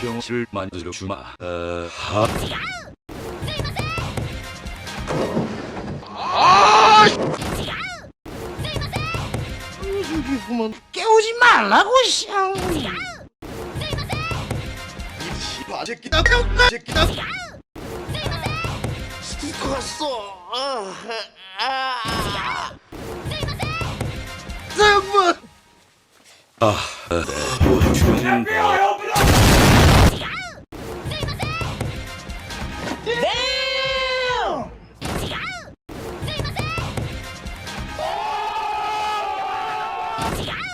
병실 만들어 주마. 어, 하. 죽이구먼 깨우지 말라고 샹이 새끼다 이 새끼다 스티커 갔어 아, 아. 잠깐만 아, 어, 보충. Yeah!